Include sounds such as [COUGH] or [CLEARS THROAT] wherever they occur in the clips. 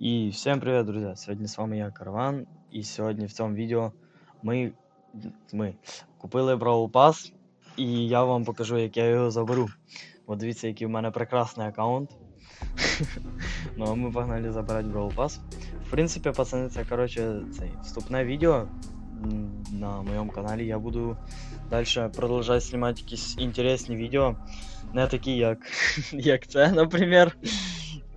И всем привет, друзья! Сегодня с вами я, Караван, і сьогодні в цьому відео ми, ми купили Brawl Pass, і я вам покажу, як я його заберу. От дивіться, який в мене прекрасний аккаунт. [LAUGHS] ну а ми погнали забирати Brawl Pass. В принципі, пацани, це коротше цей вступне відео м, на моєму каналі. Я буду далі продовжувати знімати якісь інтересні відео. Не такі, як, як це, [LAUGHS] наприклад.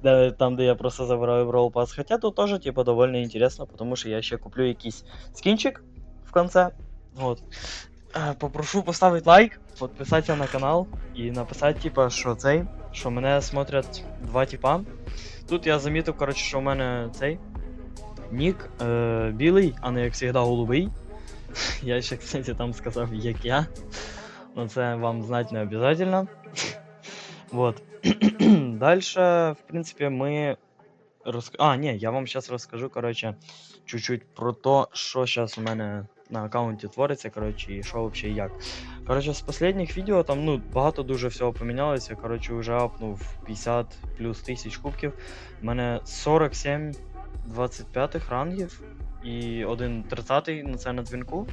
Де, там, де я просто забираю Brawl Pass. Хотя тут тоже, типа, довольно интересно, потому что я ще куплю якийсь скинчик в конце. Вот. Попрошу поставити лайк, підписатися на канал і написати, типа, що цей, що мене смотрять два типа. Тут я замітив, коротше, що в мене цей нік е, білий, а не як завжди голубий. [LAUGHS] Я ще, кстати, там сказав, як я. Но це вам знати не обов'язково. [LAUGHS] Вот. [CLEARS THROAT] Дальше, в принципе, мы... Рос... А, не, я вам сейчас расскажу, короче, чуть-чуть про то, що сейчас у мене на аккаунті твориться, короче, і що вообще як. Короче, з последніх відео там, ну, багато дуже всього помінялося, короче, уже апнув 50 плюс тисяч кубків. У мене 47 25 рангів і один 30 ну це на дзвінку.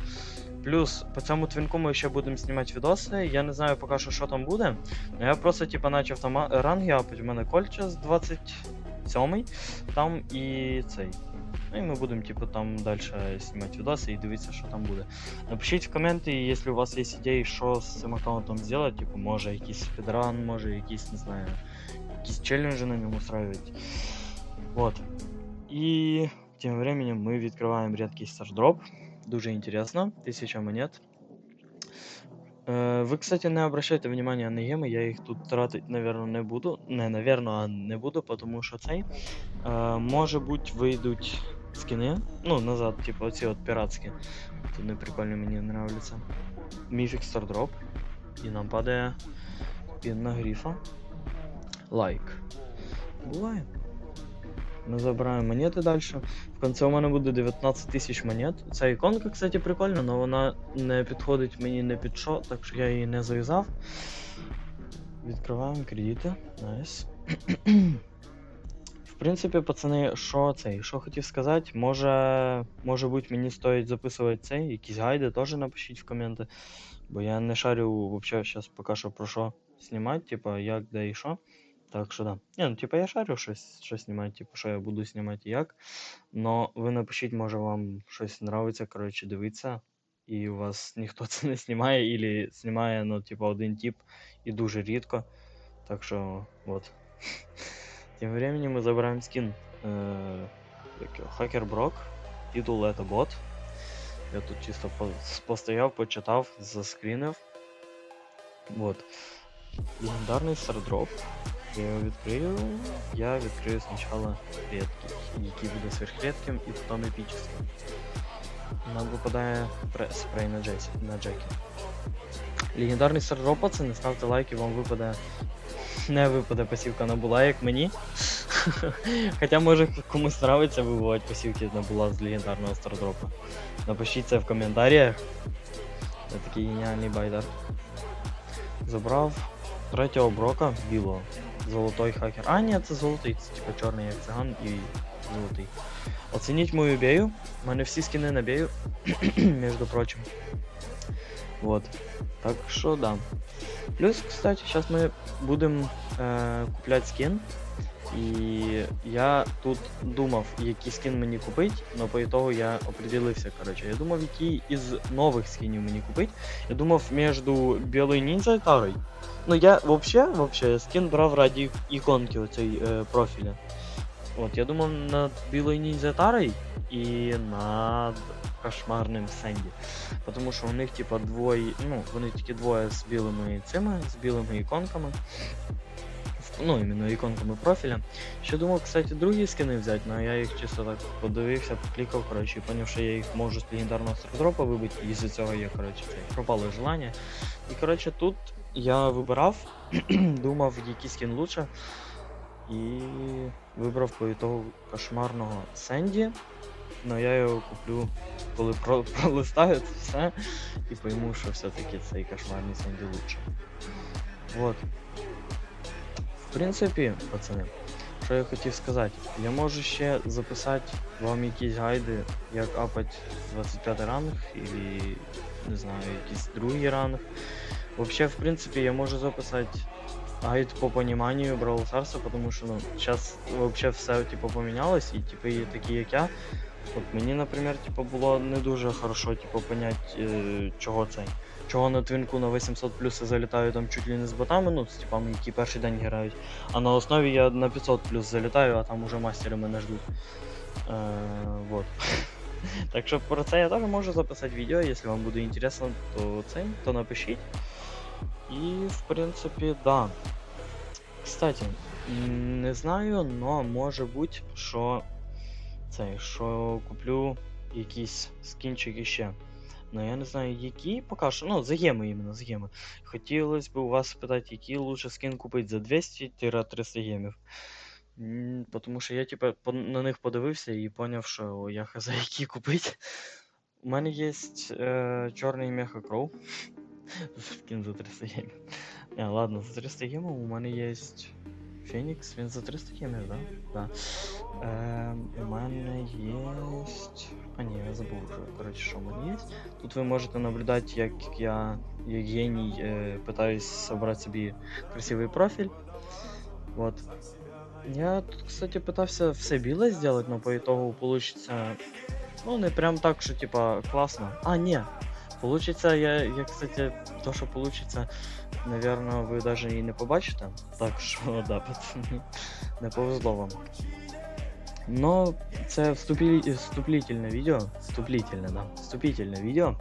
Плюс по цьому твінку ми ще будемо знімати відоси. Я не знаю поки що, що там буде. Ну я просто типа почав там ранги апати. У мене кольча з 27 там і цей. Ну і ми будемо типу там далі знімати відоси і дивитися, що там буде. Напишіть в коменти, якщо у вас є ідеї, що з цим аккаунтом зробити, типу, може якийсь спідран, може якісь, не знаю, якісь челленджі на ньому устраивать. Вот. І тим временем ми відкриваємо рідкий стардроп. Дуже интересно. 1000 монет. Э, Вы, кстати, не обращайте внимания на геми, я їх тут тратить, наверное, не буду. Не, наверное, а не буду, тому що цей. Е, може бути, вийдуть скини. Ну, назад, типу, оці от піратські. Вони прикольно мені нравляться. Міфік стардроп. І нам падає пін на грифа. Лайк. Буває. Ми забираємо монети далі. В кінці у мене буде 19 тисяч монет. Ця іконка, кстати, прикольна, але вона не підходить мені не під що, так що я її не зав'язав. Відкриваємо кредити. Найс. В принципі, пацани, що цей, що хотів сказати, може, може бути, мені стоїть записувати цей, якісь гайди теж напишіть в коменти. Бо я не шарю вообще зараз поки що про що знімати, типа як, де і що. Так що да. Ні, ну типа я шарю щось, що знімати, типу, що я буду знімати як. Но ви напишіть, може вам щось нравиться, коротше, дивитися. І у вас ніхто [LAUGHS] це не знімає, і знімає, ну, типа, один тип і дуже рідко. Так що, от. [LAUGHS] Тим временем ми забираємо скін. Е, Хакер Брок. Титул это бот. Я тут чисто по- постояв, почитав, заскрінив. Вот. Легендарний стардроп. Я його відкрию. Я відкрию спочатку редкий, який буде сверхредким і потім епічним. Нам випадає спрей на, Джесі, на Джекі. Легендарний стардроп, пацани, ставте лайки, вам випаде. Не випаде пасівка на була, як мені. [LAUGHS] Хоча може комусь нравиться вибивати пасівки на була з легендарного стардропа. Напишіть це в коментарях. Це такий геніальний байдар. Забрав третього брока білого. Золотой хакер. А, ні, це золотий, це типа чорний як циган і золотий. Оцініть мою бею. У мене всі скини на бею, [CLEARS THROAT] між прочим. Вот. Так що да. Плюс, кстати, сейчас мы будем э, куплять скин. І я тут думав, який скін мені купить, але по ітогу я определився. Короче. Я думав, який із нових скінів мені купить. Я думав між білою ніндзя і тарою. Ну я вообще, вообще скін брав раді іконки оцей е, профіля. От, я думав над білою ніндзя тарою і над кошмарним Сенді. Тому що у них, типа, двоє, ну, вони тільки двоє з білими цими, з білими іконками. Ну, іменно іконками профіля. Ще думав, кстати, другі скини взяти, але я їх чисто так подивився, поклікав, коротше, і поняв, що я їх можу з легендарного стардропа вибити, і з цього я, коротше, пропало желання. І коротше, тут я вибирав, [CLEARS THROAT] думав, який скін лучше. І вибрав по ітогу кошмарного Сенді. Но я його куплю, коли про- [LAUGHS] пролистаю це все, і пойму, що все-таки цей кошмарний Сенді лучше. Вот. В принципі, пацани, Що я хотів сказати? Я можу ще записати вам якісь гайди, як апать 25 ранг, і не знаю, якийсь другий ранг. Вообще, в принципе, я можу записати гайд по пониманию Brawl Stars, потому що ну, зараз вообще все типу, помінялось, і типу, є такі, як я. От мені, наприклад, типу, було не дуже хорошо типу, понять, е, чого цей. Чого на твінку на 800 плюс залітаю там чуть ли не з ботами, ну, з типами, які перший день грають. А на основі я на 500 плюс залітаю, а там уже мастери мене ждуть. Е, вот. [LAUGHS] Так що про це я теж можу записати відео, якщо вам буде інтересно, то це, то напишіть. І, в принципі, да. Кстати, не знаю, но може бути, що цей, що куплю якийсь скінчик іще. Ну я не знаю, які поки що. Ну, за геми іменно, за геми. Хотілося б у вас спитати, який лучше скін купити за 200-300 гемів. М, Потому що я типа на них подивився і поняв, що я хз які купити. У мене є е, чорний меха Кроу. [LAUGHS] Скін за 300 гемів. Не, ладно, за 300 гемів у мене є Фенікс, він за 300 гемів, да? Да. Е, у мене є. А ні, я забув вже, коротше, що в мене є. Тут ви можете наблюдати, як я, як геній, е, питаюсь собрати собі красивий профіль. Вот. Я тут, кстати, пытался все біле сделать, но по итогу получится. Ну, не прям так, що типа классно. А, не. Получится, я, я, кстати, то, що получится, наверное, ви даже і не побачите. Так що, [LAUGHS] да, пацани, не повезло вам. Но це вступі... вступлительне відео. Вступлительне, да. Вступительне відео.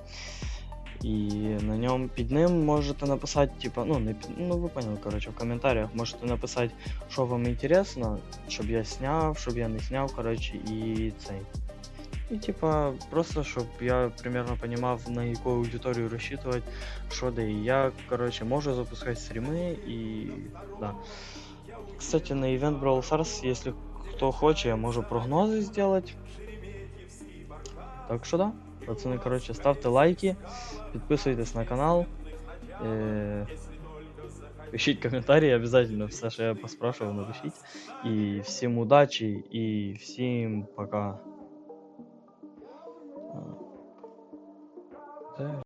І на ньому під ним можете написати, типа, ну, не під... ну ви поняли, коротше, в коментарях можете написати, що вам інтересно, щоб я сняв, щоб я не сняв, коротше, і цей. І типа, просто щоб я примерно понимав, на яку аудиторію розчитувати, що де і як. Коротше, можу запускати стріми і. Да. Кстати, на ивент Brawl Stars, если кто хочет, я можу прогнози сделать. Так що да. Пацани, коротше, ставте лайки, підписуйтесь на канал. Е... Пишіть коментарі, обязательно все, що я поспрашивав, напишіть. І всім удачі і всім пока. А. Де